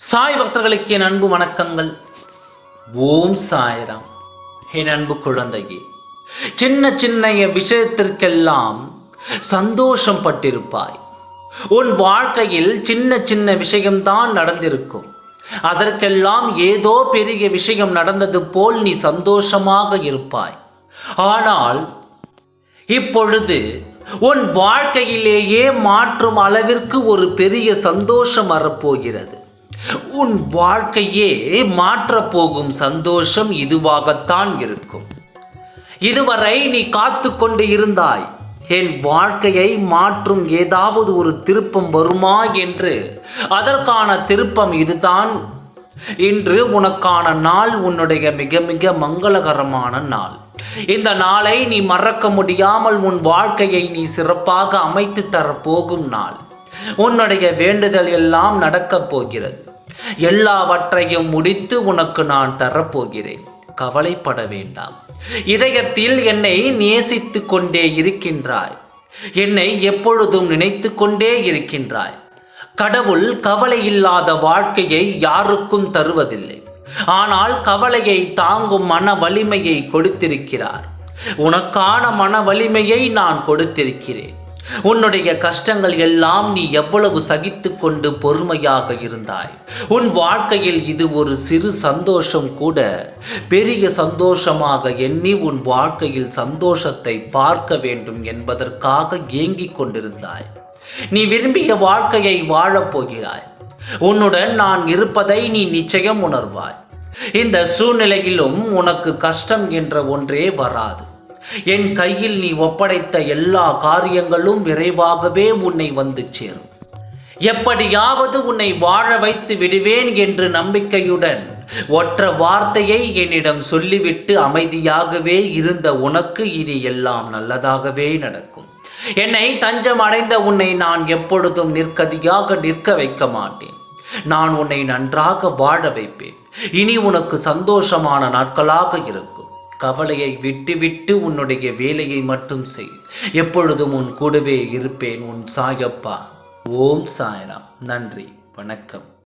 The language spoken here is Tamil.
சாய் பக்தர்களுக்கு என் அன்பு வணக்கங்கள். ஓம் சாய்ராம். என் அன்பு குழந்தையே சின்ன சின்ன விஷயத்திற்கெல்லாம் சந்தோஷம் பட்டிருப்பாய். உன் வாழ்க்கையில் சின்ன சின்ன விஷயம்தான் நடந்திருக்கும். அதற்கெல்லாம் ஏதோ பெரிய விஷயம் நடந்தது போல் நீ சந்தோஷமாக இருப்பாய். ஆனால் இப்பொழுது உன் வாழ்க்கையிலேயே மாற்றும் அளவிற்கு ஒரு பெரிய சந்தோஷம் வரப்போகிறது. உன் வாழ்க்கையே மாற்றப் போகும் சந்தோஷம் இதுவாகத்தான் இருக்கும். இதுவரை நீ காத்து கொண்டு இருந்தாய். என் வாழ்க்கையை மாற்றும் ஏதாவது ஒரு திருப்பம் வருமா என்று. அதற்கான திருப்பம் இதுதான். இன்று உனக்கான நாள் உன்னுடைய மிக மிக மங்களகரமான நாள். இந்த நாளை நீ மறக்க முடியாமல் உன் வாழ்க்கையை நீ சிறப்பாக அமைத்து தரப்போகும் நாள். உன்னுடைய வேண்டுதல் எல்லாம் நடக்கப் போகிறது. எல்லாவற்றையும் முடித்து உனக்கு நான் தரப்போகிறேன். கவலைப்பட வேண்டாம். இதயத்தில் என்னை நேசித்து கொண்டே இருக்கின்றாய். என்னை எப்பொழுதும் நினைத்து கொண்டே இருக்கின்றாய். கடவுள் கவலை இல்லாத வாழ்க்கையை யாருக்கும் தருவதில்லை. ஆனால் கவலையை தாங்கும் மன வலிமையை கொடுத்திருக்கிறார். உனக்கான மன வலிமையை நான் கொடுத்திருக்கிறேன். உன்னுடைய கஷ்டங்கள் எல்லாம் நீ எவ்வளவு சகித்து கொண்டு பொறுமையாக இருந்தாய். உன் வாழ்க்கையில் இது ஒரு சிறு சந்தோஷம் கூட. பெரிய சந்தோஷமாக எண்ணி உன் வாழ்க்கையில் சந்தோஷத்தை பார்க்க வேண்டும் என்பதற்காக ஏங்கிக் கொண்டிருந்தாய். நீ விரும்பிய வாழ்க்கையை வாழப் போகிறாய். உன்னுடன் நான் இருப்பதை நீ நிச்சயம் உணர்வாய். இந்த சூழ்நிலையிலும் உனக்கு கஷ்டம் என்ற ஒன்றே வராது. என் கையில் நீ ஒப்படைத்த எல்லா காரியங்களும் விரைவாகவே உன்னை வந்து சேரும். எப்படியாவது உன்னை வாழ வைத்து விடுவேன் என்று நம்பிக்கையுடன் ஒற்ற வார்த்தையை என்னிடம் சொல்லிவிட்டு அமைதியாகவே இருந்த உனக்கு இனி எல்லாம் நல்லதாகவே நடக்கும். என்னை தஞ்சம் அடைந்த உன்னை நான் எப்பொழுதும் நிற்கதியாக நிற்க வைக்க மாட்டேன். நான் உன்னை நன்றாக வாழ வைப்பேன். இனி உனக்கு சந்தோஷமான நாட்களாக இருக்கும். கவலையை விட்டுவிட்டு உன்னுடைய வேலையை மட்டும் செய். எப்பொழுதும் உன் கூடவே இருப்பேன் உன் சாயப்பா. ஓம் சாயராம். நன்றி. வணக்கம்.